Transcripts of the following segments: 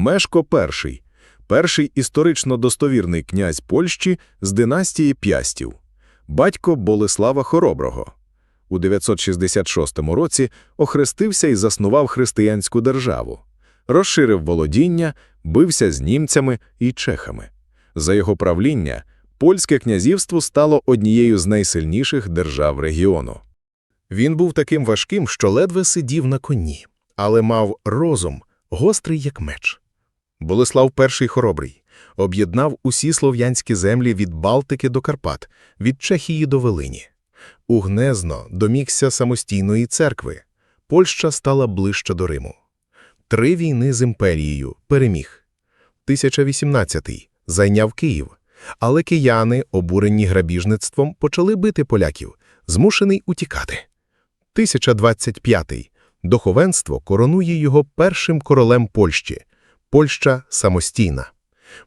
Мешко І – перший історично достовірний князь Польщі з династії П'ястів, батько Болеслава Хороброго. У 966 році охрестився і заснував християнську державу, розширив володіння, бився з німцями і чехами. За його правління польське князівство стало однією з найсильніших держав регіону. Він був таким важким, що ледве сидів на коні, але мав розум, гострий як меч. Болеслав І хоробрий об'єднав усі слов'янські землі від Балтики до Карпат, від Чехії до Волині. У Гнезно домігся самостійної церкви. Польща стала ближче до Риму. Три війни з імперією переміг. 1018 зайняв Київ, але кияни, обурені грабіжництвом, почали бити поляків, змушений утікати. 1025 духовенство коронує його першим королем Польщі. Польща самостійна.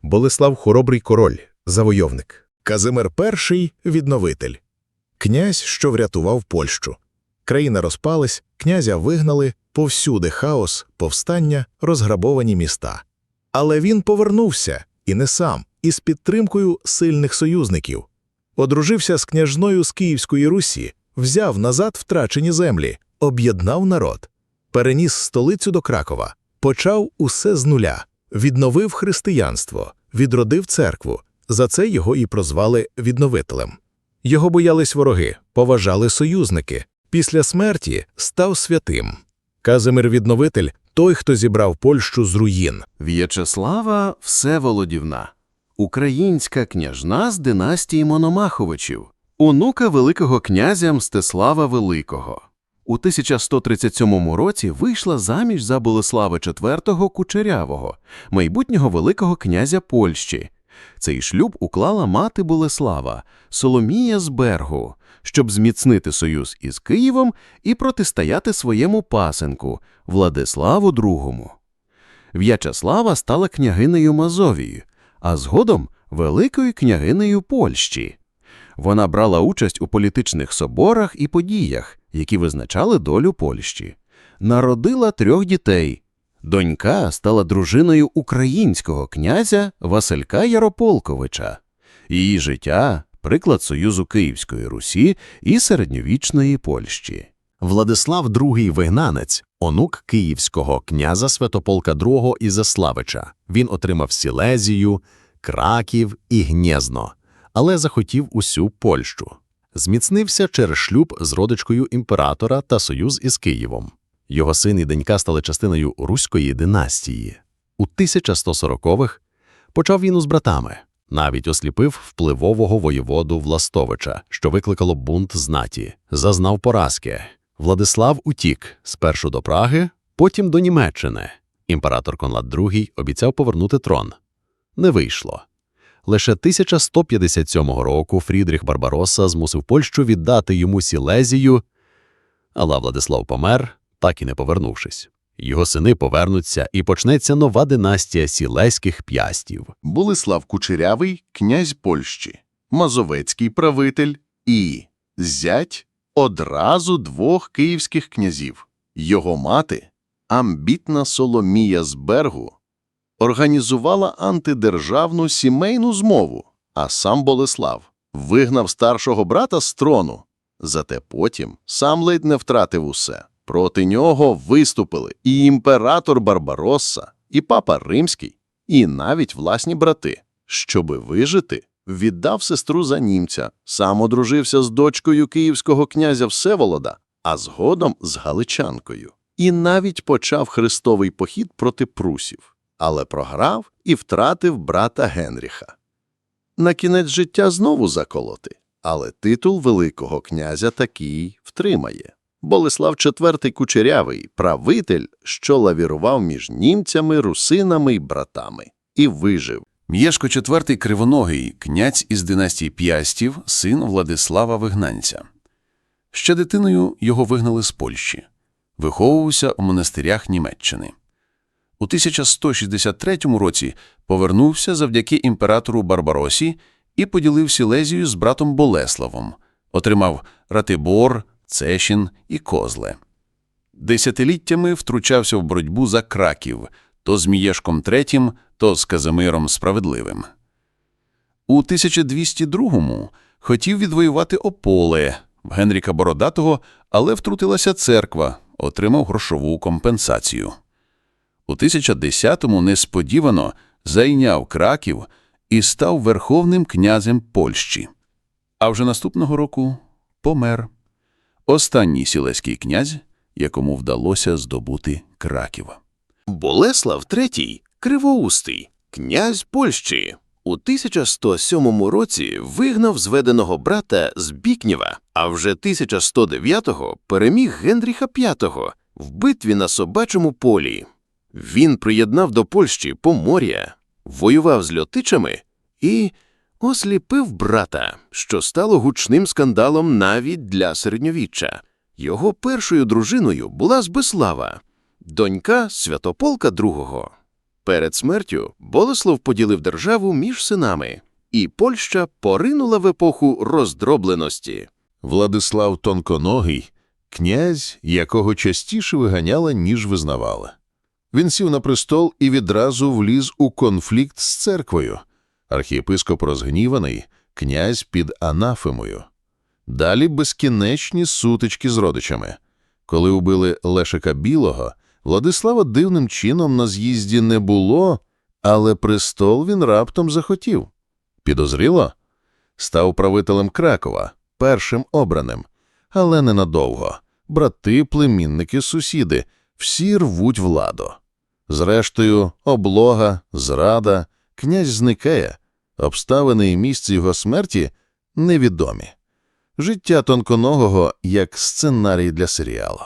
Болеслав хоробрий король, завойовник. Казимир І – відновитель. Князь, що врятував Польщу. Країна розпалась, князя вигнали, повсюди хаос, повстання, розграбовані міста. Але він повернувся, і не сам, із підтримкою сильних союзників. Одружився з княжною з Київської Русі, взяв назад втрачені землі, об'єднав народ, переніс столицю до Кракова, почав усе з нуля, відновив християнство, відродив церкву. За це його і прозвали відновителем. Його боялись вороги, поважали союзники. Після смерті став святим. Казимир Відновитель той, хто зібрав Польщу з руїн. В'ячеслава Всеволодівна, українська княжна з династії Мономаховичів, онука Великого князя Мстислава Великого. У 1137 році вийшла заміж за Болеслава IV Кучерявого, майбутнього Великого князя Польщі. Цей шлюб уклала мати Болеслава, Соломія з Бергу, щоб зміцнити союз із Києвом і протистояти своєму пасенку Владиславу II. В'ячеслава стала княгинею Мазовії, а згодом великою княгинею Польщі. Вона брала участь у політичних соборах і подіях, які визначали долю Польщі. Народила трьох дітей. Донька стала дружиною українського князя Василька Ярополковича. Її життя – приклад союзу Київської Русі і середньовічної Польщі. Владислав II Вигнанець, онук київського князя Святополка II Ізяславича. Він отримав Сілезію, Краків і Гнєзно, але захотів усю Польщу. Зміцнився через шлюб з родичкою імператора та союз із Києвом. Його син і донька стали частиною Руської династії. У 1140-х почав війну з братами, навіть осліпив впливового воєводу Властовича, що викликало бунт знаті, зазнав поразки. Владислав утік спершу до Праги, потім до Німеччини. Імператор Конрад II обіцяв повернути трон. Не вийшло. Лише 1157 року Фрідріх Барбаросса змусив Польщу віддати йому Сілезію, але Владислав помер, так і не повернувшись. Його сини повернуться, і почнеться нова династія сілеських п'ястів. Болеслав Кучерявий – князь Польщі, Мазовецький правитель і зять одразу двох київських князів. Його мати, амбітна Соломія з Бергу, організувала антидержавну сімейну змову, а сам Болеслав вигнав старшого брата з трону. Зате потім сам ледь не втратив усе. Проти нього виступили і імператор Барбаросса, і папа Римський, і навіть власні брати. Щоби вижити, віддав сестру за німця, сам одружився з дочкою київського князя Всеволода, а згодом з галичанкою. І навіть почав хрестовий похід проти прусів, але програв і втратив брата Генріха. На кінець життя знову заколоти, але титул Великого князя такий втримає. Болеслав IV Кучерявий – правитель, що лавірував між німцями, русинами й братами, і вижив. М'єшко IV Кривоногий, князь із династії П'ястів, син Владислава Вигнанця. Ще дитиною його вигнали з Польщі. Виховувався у монастирях Німеччини. У 1163 році повернувся завдяки імператору Барбаросі і поділив Сілезію з братом Болеславом, отримав Ратибор, Цешін і Козле. Десятиліттями втручався в боротьбу за Краків, то з Мієшком III, то з Казимиром Справедливим. У 1202-му хотів відвоювати Ополе в Генріка Бородатого, але втрутилася церква, отримав грошову компенсацію. У 1010-му несподівано зайняв Краків і став верховним князем Польщі. А вже наступного року помер. Останній сілеський князь, якому вдалося здобути Краків. Болеслав III – Кривоустий, князь Польщі. У 1107 році вигнав зведеного брата з Бікнєва, а вже 1109-го переміг Генріха V в битві на Собачому полі. Він приєднав до Польщі Помор'я, воював з льотичами і осліпив брата, що стало гучним скандалом навіть для середньовіччя. Його першою дружиною була Збислава, донька Святополка II. Перед смертю Болеслав поділив державу між синами, і Польща поринула в епоху роздробленості. Владислав Тонконогий – князь, якого частіше виганяла, ніж визнавала. Він сів на престол і відразу вліз у конфлікт з церквою. Архієпископ розгніваний, князь під анафемою. Далі безкінечні сутички з родичами. Коли убили Лешика Білого, Владислава дивним чином на з'їзді не було, але престол він раптом захотів. Підозріло? Став правителем Кракова, першим обраним. Але ненадовго. Брати, племінники, сусіди – всі рвуть владу. Зрештою, облога, зрада, князь зникає, обставини і місце його смерті невідомі. Життя тонконогого як сценарій для серіалу.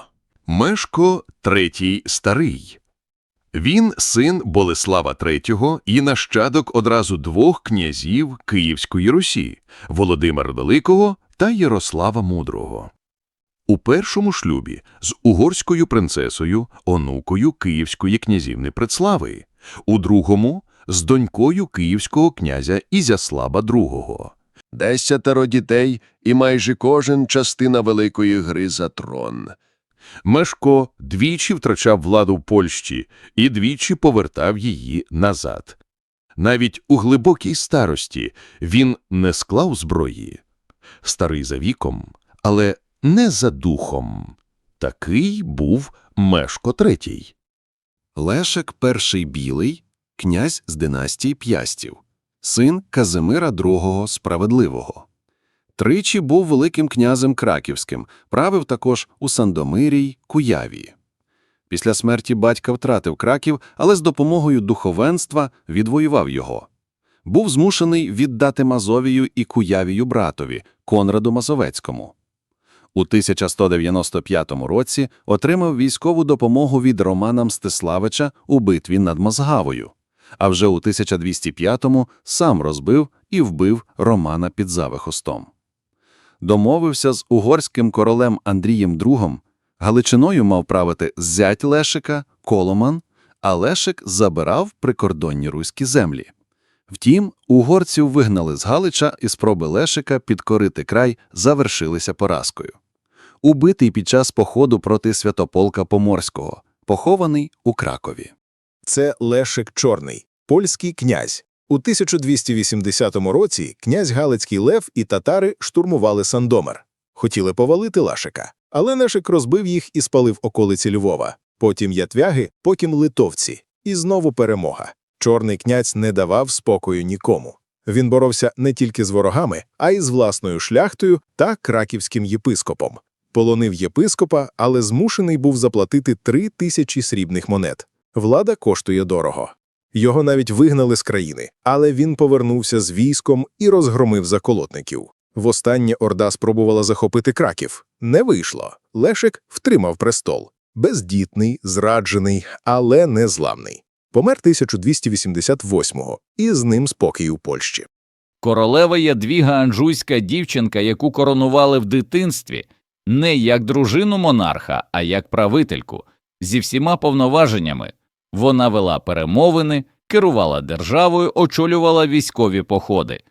Мешко III старий. Він син Болеслава III і нащадок одразу двох князів Київської Русі – Володимира Великого та Ярослава Мудрого. У першому шлюбі з угорською принцесою, онукою Київської князівни Предслави, у другому – з донькою київського князя Ізяслава II. Десятеро дітей і майже кожен частина великої гри за трон. Мешко двічі втрачав владу в Польщі і двічі повертав її назад. Навіть у глибокій старості він не склав зброї. Старий за віком, але не за духом. Такий був Мешко третій. Лешек перший білий, князь з династії П'ястів, син Казимира II Справедливого. Тричі був великим князем Краківським, правив також у Сандомирій, Куяві. Після смерті батька втратив Краків, але з допомогою духовенства відвоював його. Був змушений віддати Мазовію і Куявію братові, Конраду Мазовецькому. У 1195 році отримав військову допомогу від Романа Мстиславича у битві над Мозгавою, а вже у 1205-му сам розбив і вбив Романа під Завихостом. Домовився з угорським королем Андрієм II, Галичиною мав правити зять Лешика, Коломан, а Лешик забирав прикордонні руські землі. Втім, угорців вигнали з Галича і спроби Лешика підкорити край завершилися поразкою. Убитий під час походу проти Святополка Поморського, похований у Кракові. Це Лешик Чорний, польський князь. У 1280 році князь Галицький Лев і татари штурмували Сандомир. Хотіли повалити Лашика, але Лешик розбив їх і спалив околиці Львова. Потім ятвяги, потім литовці. І знову перемога. Чорний князь не давав спокою нікому. Він боровся не тільки з ворогами, а й з власною шляхтою та краківським єпископом. Полонив єпископа, але змушений був заплатити три тисячі срібних монет. Влада коштує дорого. Його навіть вигнали з країни, але він повернувся з військом і розгромив заколотників. Востаннє Орда спробувала захопити Краків. Не вийшло. Лешик втримав престол. Бездітний, зраджений, але незламний. Помер 1288-го, і з ним спокій у Польщі. Королева Ядвіга Анжуйська дівчинка, яку коронували в дитинстві, не як дружину монарха, а як правительку, зі всіма повноваженнями. Вона вела перемовини, керувала державою, очолювала військові походи,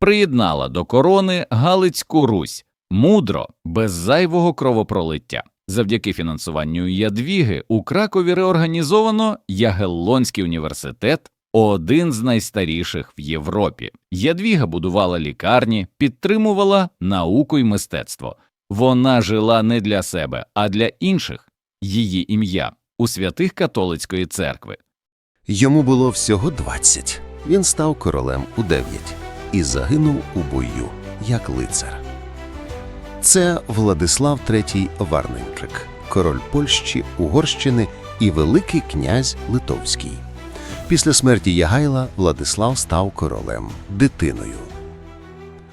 приєднала до корони Галицьку Русь, мудро, без зайвого кровопролиття. Завдяки фінансуванню Ядвіги у Кракові реорганізовано Ягеллонський університет, один з найстаріших в Європі. Ядвіга будувала лікарні, підтримувала науку і мистецтво. Вона жила не для себе, а для інших. Її ім'я у святих католицької церкви. Йому було всього 20. Він став королем у 9 і загинув у бою, як лицар. Це Владислав III Варненчик, король Польщі, Угорщини і Великий князь Литовський. Після смерті Ягайла Владислав став королем дитиною.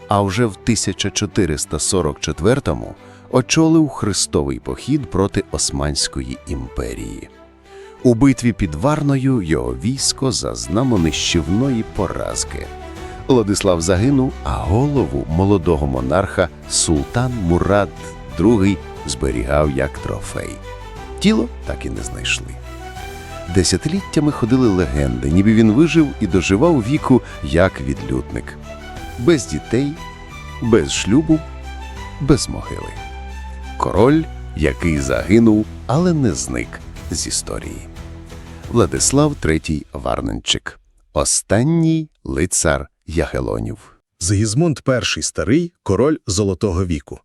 А вже в 1444-му очолив хрестовий похід проти Османської імперії. У битві під Варною його військо зазнало нищівної поразки. Владислав загинув, а голову молодого монарха султан Мурад II зберігав як трофей. Тіло так і не знайшли. Десятиліттями ходили легенди, ніби він вижив і доживав віку як відлюдник. Без дітей, без шлюбу, без могили. Король, який загинув, але не зник з історії. Владислав III Варненчик. Останній лицар Ягелонів. Зигізмунд І старий – король Золотого віку.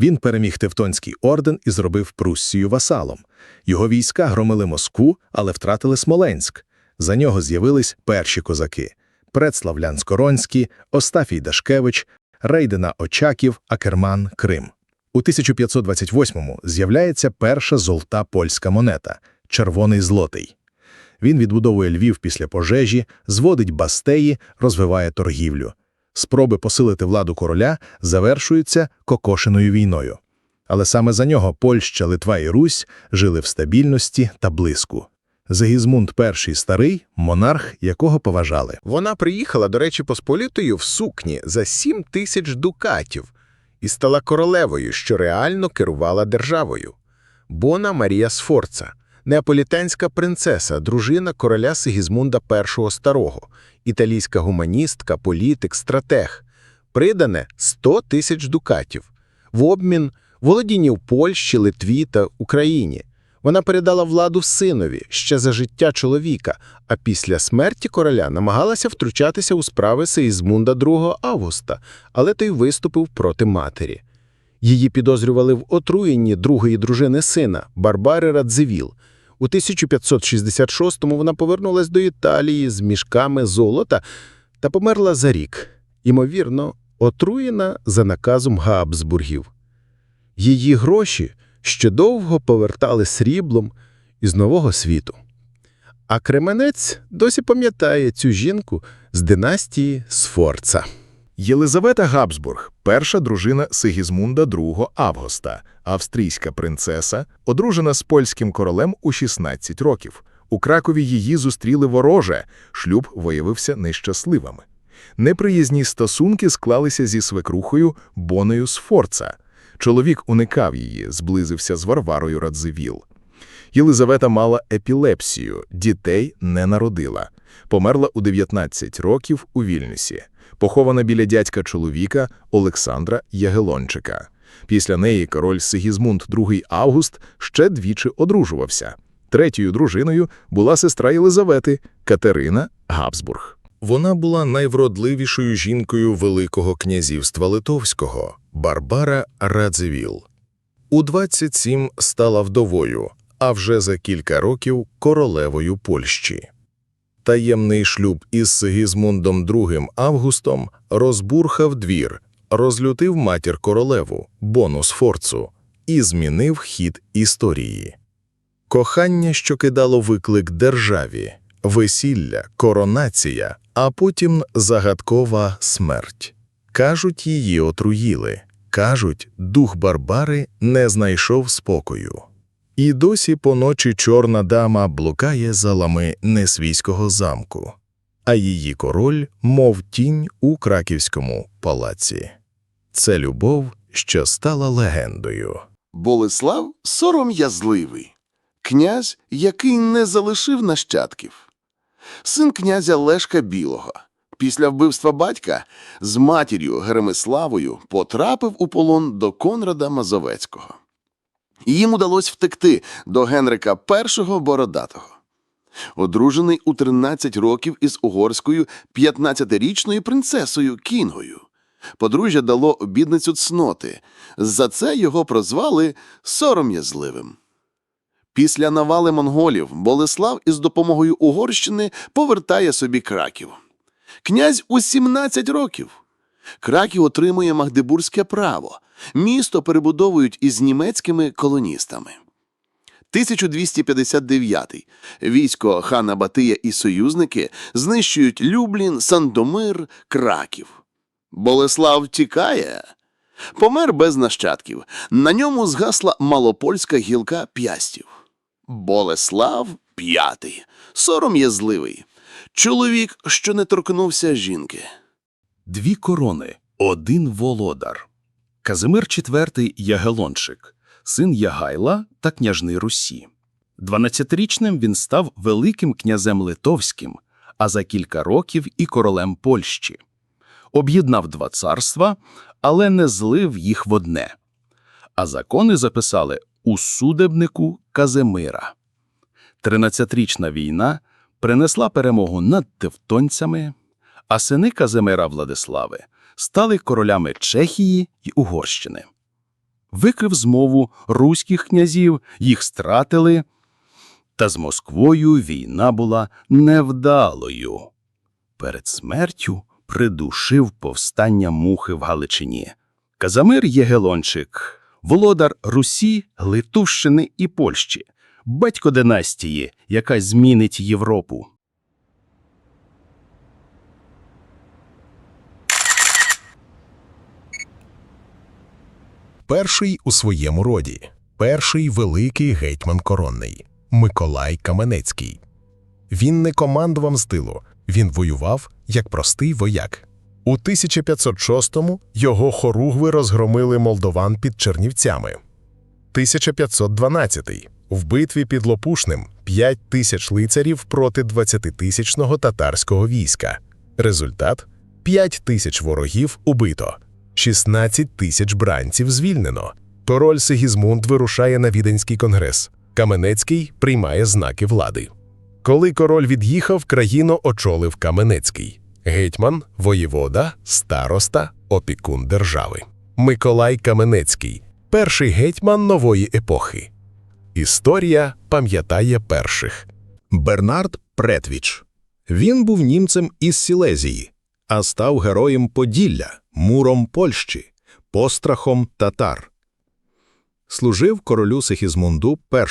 Він переміг Тевтонський орден і зробив Пруссію васалом. Його війська громили Москву, але втратили Смоленськ. За нього з'явились перші козаки – Предславлян Скоронський, Остафій Дашкевич, Рейдена Очаків, Акерман, Крим. У 1528-му з'являється перша золота польська монета – червоний злотий. Він відбудовує Львів після пожежі, зводить бастеї, розвиває торгівлю. Спроби посилити владу короля завершуються Кокошиною війною. Але саме за нього Польща, Литва і Русь жили в стабільності та блиску. Зигізмунд І старий – монарх, якого поважали. Вона приїхала, до речі, посполітою в сукні за сім тисяч дукатів і стала королевою, що реально керувала державою. Бона Марія Сфорца, неаполітанська принцеса, дружина короля Сигізмунда І Старого, італійська гуманістка, політик, стратег. Придане 100 тисяч дукатів. В обмін володіння в Польщі, Литві та Україні. Вона передала владу синові ще за життя чоловіка, а після смерті короля намагалася втручатися у справи Сеїзмунда II Августа, але той виступив проти матері. Її підозрювали в отруєнні другої дружини сина Барбари Радзивіл. У 1566-му вона повернулась до Італії з мішками золота та померла за рік, ймовірно, отруєна за наказом Габсбургів. Її гроші ще довго повертали сріблом із нового світу. А Кременець досі пам'ятає цю жінку з династії Сфорца. Єлизавета Габсбург – перша дружина Сигізмунда II Августа, австрійська принцеса, одружена з польським королем у 16 років. У Кракові її зустріли вороже, шлюб виявився нещасливими. Неприязні стосунки склалися зі свекрухою Бонею Сфорца. Чоловік уникав її, зблизився з Варварою Радзивіл. Єлизавета мала епілепсію, дітей не народила. Померла у 19 років у Вільнюсі. Похована біля дядька чоловіка Олександра Ягелончика. Після неї король Сигізмунд II Август ще двічі одружувався. Третьою дружиною була сестра Єлизавети Катерина Габсбург. Вона була найвродливішою жінкою Великого князівства Литовського Барбара Радзивіл. У 27 стала вдовою, а вже за кілька років королевою Польщі. Таємний шлюб із Сигізмундом II Августом розбурхав двір, розлютив матір королеву, Бону Сфорцу, і змінив хід історії. Кохання, що кидало виклик державі, весілля, коронація, а потім загадкова смерть. Кажуть, її отруїли. Кажуть, дух Барбари не знайшов спокою. І досі поночі чорна дама блукає залами несвійського замку, а її король, мов тінь у краківському палаці. Це любов, що стала легендою. Болеслав сором'язливий, князь, який не залишив нащадків. Син князя Лешка Білого. Після вбивства батька з матір'ю Геремиславою потрапив у полон до Конрада Мазовецького. Їм удалось втекти до Генрика І Бородатого. Одружений у 13 років із угорською 15-річною принцесою Кінгою. Подружжя дало обідницю цноти. За це його прозвали сором'язливим. Після навали монголів Болеслав із допомогою Угорщини повертає собі Краків. Князь у 17 rokів. Краків отримує Магдебурзьке право. Місто перебудовують із німецькими колоністами. 1259. Військо хана Батия і союзники знищують Люблін, Сандомир, Краків. Болеслав тікає. Помер без нащадків. На ньому згасла малопольська гілка п'ястів. Болеслав п'ятий, сором'язливий. Чоловік, що не торкнувся жінки. Дві корони, один володар. Казимир IV Ягелончик, син Ягайла та княжни Русі. 12-річним він став великим князем Литовським, а за кілька років і королем Польщі. Об'єднав два царства, але не злив їх в одне. А закони записали у судебнику Казимира. Тринадцятирічна війна принесла перемогу над тевтонцями, а сини Казимира Владислави стали королями Чехії й Угорщини. Викрив змову руських князів, їх стратили, та з Москвою війна була невдалою. Перед смертю придушив повстання мухи в Галичині. Казимир Єгелончик, володар Русі, Литовщини і Польщі, батько династії, яка змінить Європу. Перший у своєму роді, перший великий гетьман коронний Миколай Каменецький. Він не командував з тилу, він воював як простий вояк. У 1506-му його хоругви розгромили молдован під Чернівцями. 1512-й в битві під Лопушним 5 тисяч лицарів проти 20-тисячного татарського війська. Результат 5 тисяч ворогів убито, 16 тисяч бранців звільнено. Король Сигізмунд вирушає на Віденський конгрес. Каменецький приймає знаки влади. Коли король від'їхав, країну очолив Каменецький. Гетьман, воєвода, староста, опікун держави. Миколай Каменецький перший гетьман нової епохи. Історія пам'ятає перших. Бернард Претвіч. Він був німцем із Сілезії, а став героєм Поділля, муром Польщі, пострахом татар. Служив королю Сихізмунду І,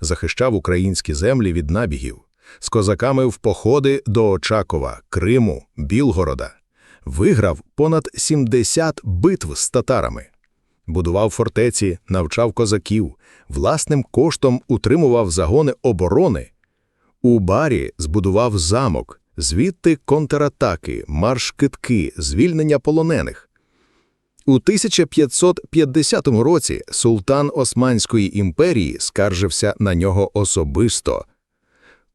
захищав українські землі від набігів, з козаками в походи до Очакова, Криму, Білгорода. Виграв понад 70 битв з татарами. Будував фортеці, навчав козаків, власним коштом утримував загони оборони. У барі збудував замок, звідти контратаки, марш-китки, звільнення полонених. У 1550 році султан Османської імперії скаржився на нього особисто.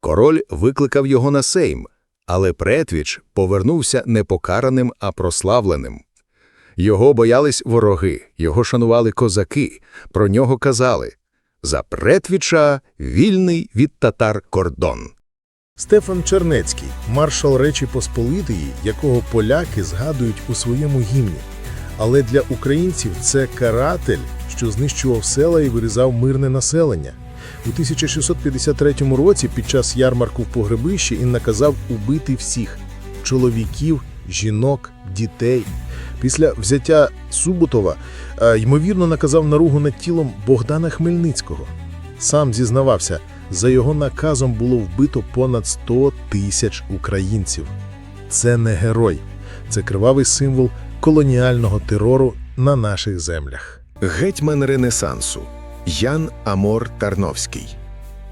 Король викликав його на сейм, але Претвіч повернувся не покараним, а прославленим. Його боялись вороги, його шанували козаки, про нього казали «За Претвіча вільний від татар кордон». Стефан Чернецький, маршал Речі Посполитої, якого поляки згадують у своєму гімні. Але для українців це каратель, що знищував села і вирізав мирне населення. У 1653 році під час ярмарку в погребищі він наказав убити всіх – чоловіків, жінок, дітей. Після взяття Суботова, е, ймовірно, наказав наругу над тілом Богдана Хмельницького. Сам зізнавався, за його наказом було вбито понад 100 тисяч українців. Це не герой, це кривавий символ колоніального терору на наших землях. Гетьман Ренесансу Ян Амор Тарновський.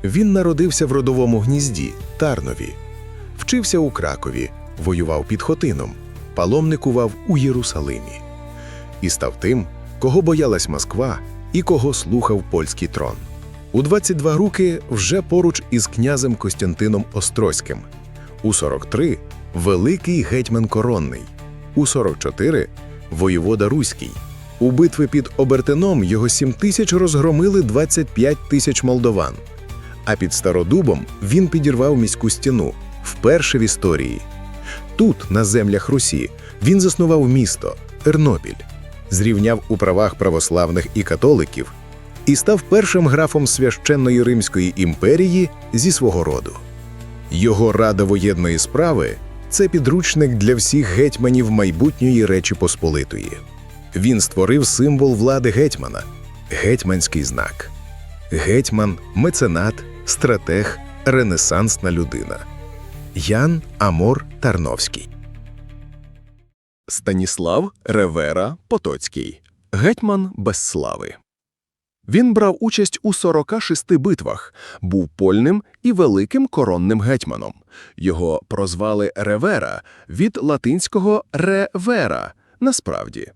Він народився в родовому гнізді Тарнові, вчився у Кракові, воював під Хотином, паломникував у Єрусалимі і став тим, кого боялась Москва і кого слухав польський трон. У 22 роки вже поруч із князем Костянтином Острозьким. У 43 – великий гетьман коронний. У 44 – воєвода Руський. У битві під Обертином його 7 тисяч розгромили 25 тисяч молдован. А під Стародубом він підірвав міську стіну вперше в історії. Тут, на землях Русі, він заснував місто Тернопіль, зрівняв у правах православних і католиків і став першим графом священної Римської імперії зі свого роду. Його рада воєнної справи це підручник для всіх гетьманів майбутньої Речі Посполитої. Він створив символ влади гетьмана гетьманський знак. Гетьман, меценат, стратег, ренесансна людина. Ян Амор Тарновський. Станіслав Ревера Потоцький, гетьман без слави. Він брав участь у 46 битвах, був польним і великим коронним гетьманом. Його прозвали Ревера від латинського ревера, насправді.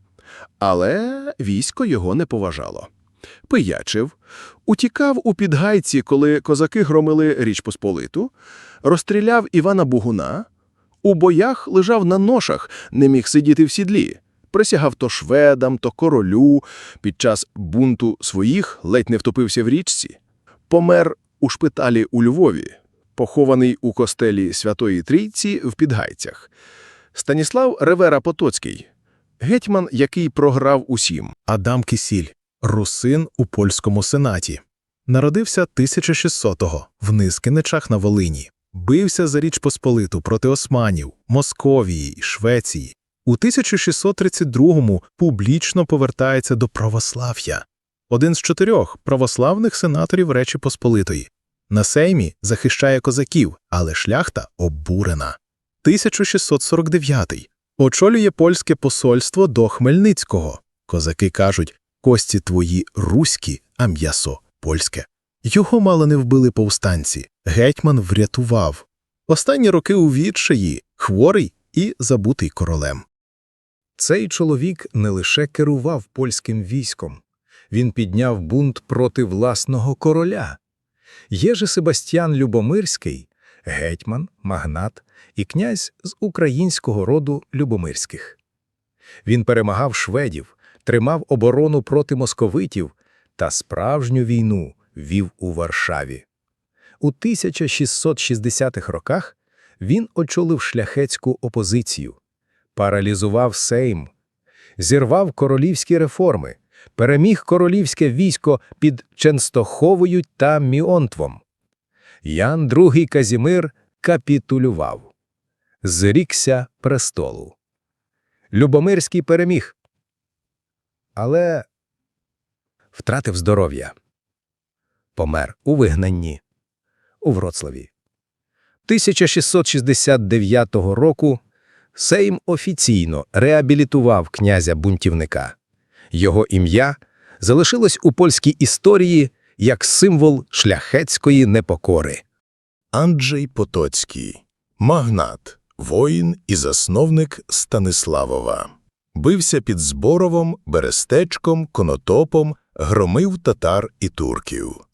Але військо його не поважало. Пиячив, утікав у підгайці, коли козаки громили Річ Посполиту, розстріляв Івана Бугуна, у боях лежав на ношах, не міг сидіти в сідлі. Присягав то шведам, то королю. Під час бунту своїх ледь не втопився в річці. Помер у шпиталі у Львові, похований у костелі Святої Трійці в Підгайцях. Станіслав Ревера Потоцький, гетьман, який програв усім. Адам Кісіль, русин у польському сенаті. Народився 1600-го в Низкиничах на Волині. Бився за Річ Посполиту проти османів, Московії і Швеції. У 1632-му публічно повертається до православ'я. Один з чотирьох православних сенаторів Речі Посполитої. На сеймі захищає козаків, але шляхта обурена. 1649 очолює польське посольство до Хмельницького. Козаки кажуть, кості твої руські, а м'ясо польське. Його мало не вбили повстанці. Гетьман врятував. Останні роки у відчаї, хворий і забутий королем. Цей чоловік не лише керував польським військом, він підняв бунт проти власного короля. Є же Себастьян Любомирський, гетьман, магнат і князь з українського роду Любомирських. Він перемагав шведів, тримав оборону проти московитів та справжню війну вів у Варшаві. У 1660-х роках він очолив шляхетську опозицію, паралізував Сейм, зірвав королівські реформи, переміг королівське військо під Ченстоховою та Міонтвом. Ян II Казімир капітулював, зрікся престолу. Любомирський переміг, але втратив здоров'я. Помер у вигнанні у Вроцлаві. 1669 року Сейм офіційно реабілітував князя-бунтівника. Його ім'я залишилось у польській історії як символ шляхетської непокори. Анджей Потоцький, магнат, воїн і засновник Станиславова. Бився під Зборовом, Берестечком, Конотопом, громив татар і турків.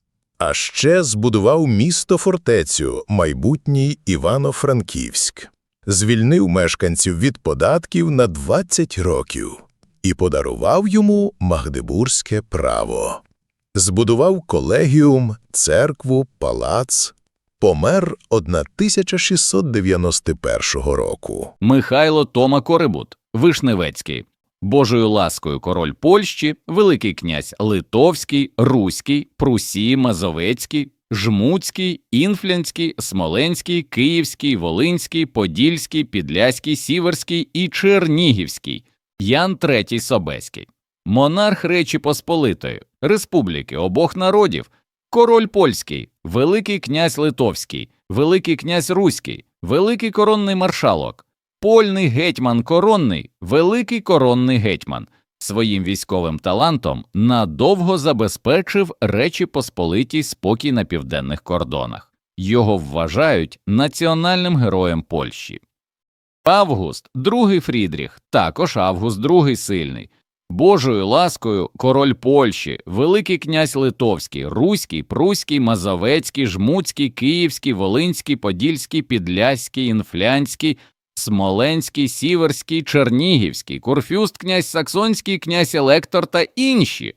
А ще збудував місто-фортецю, майбутній Івано-Франківськ. Звільнив мешканців від податків на 20 років і подарував йому Магдебурзьке право. Збудував колегіум, церкву, палац. Помер 1691 року. Михайло Тома Корибут, Вишневецький, Божою ласкою король Польщі, Великий князь Литовський, Руський, Прусії, Мазовецький, Жмуцький, Інфлянський, Смоленський, Київський, Волинський, Подільський, Підляський, Сіверський і Чернігівський, Ян III Собеський, монарх Речі Посполитої, Республіки обох народів, король польський, Великий князь Литовський, Великий князь Руський, Великий коронний маршалок, Польний гетьман коронний, Великий коронний гетьман. Своїм військовим талантом надовго забезпечив Речі Посполитій спокій на південних кордонах. Його вважають національним героєм Польщі. Август, другий Фрідріх, також Август другий сильний. Божою ласкою король Польщі, Великий князь Литовський, Руський, Пруський, Мазовецький, Жмуцький, Київський, Волинський, Подільський, Підляський, Інфлянський, Смоленський, Сіверський, Чернігівський, Курфюст, князь Саксонський, князь Електор та інші.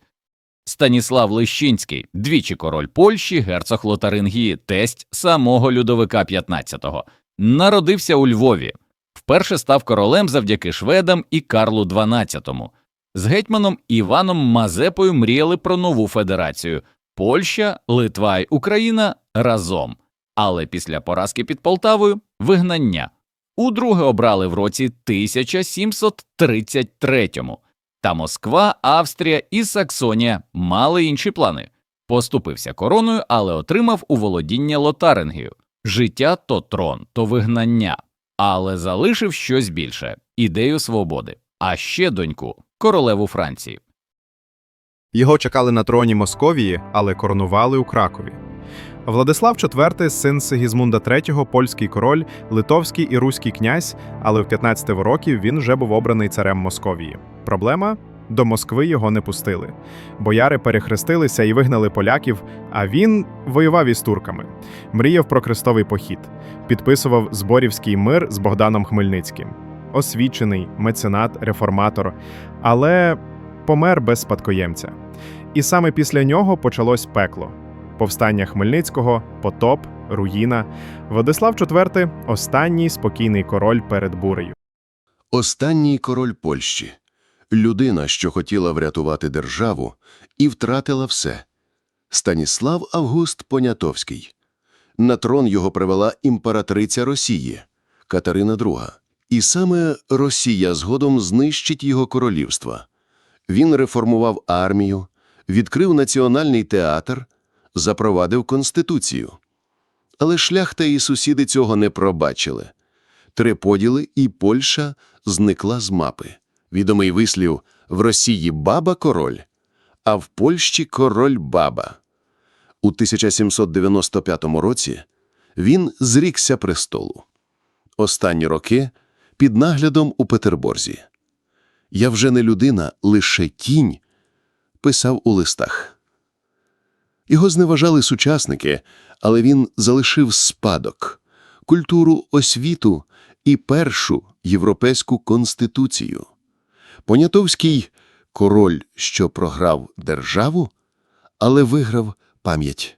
Станіслав Лищинський, двічі король Польщі, герцог Лотарингії, тесть самого Людовика XV. Народився у Львові. Вперше став королем завдяки шведам і Карлу XII. З гетьманом Іваном Мазепою мріяли про нову федерацію Польща, Литва й Україна разом. Але після поразки під Полтавою вигнання. Удруге обрали в році 1733-му. Та Москва, Австрія і Саксонія мали інші плани. Поступився короною, але отримав у володіння Лотарингію. Життя то трон, то вигнання. Але залишив щось більше ідею свободи, а ще доньку королеву Франції. Його чекали на троні Московії, але коронували у Кракові. Владислав IV, син Сигізмунда III, польський король, литовський і руський князь, але в 15 років він вже був обраний царем Московії. Проблема до Москви його не пустили. Бояри перехрестилися і вигнали поляків, а він воював із турками, мріяв про крестовий похід, підписував зборівський мир з Богданом Хмельницьким. Освічений, меценат, реформатор, але помер без спадкоємця. І саме після нього почалось пекло. Повстання Хмельницького, потоп, руїна. Владислав IV – останній спокійний король перед бурею. Останній король Польщі. Людина, що хотіла врятувати державу і втратила все. Станіслав Август Понятовський. На трон його привела імператриця Росії Катерина II. І саме Росія згодом знищить його королівство. Він реформував армію, відкрив національний театр, запровадив конституцію. Але шляхта і сусіди цього не пробачили. Три поділи, і Польща зникла з мапи. Відомий вислів «в Росії баба – король», а в Польщі – король баба. У 1795 році він зрікся престолу. Останні роки під наглядом у Петерборзі. «Я вже не людина, лише тінь», писав у листах. Його зневажали сучасники, але він залишив спадок, культуру освіту і першу європейську конституцію. Понятовський – король, що програв державу, але виграв пам'ять.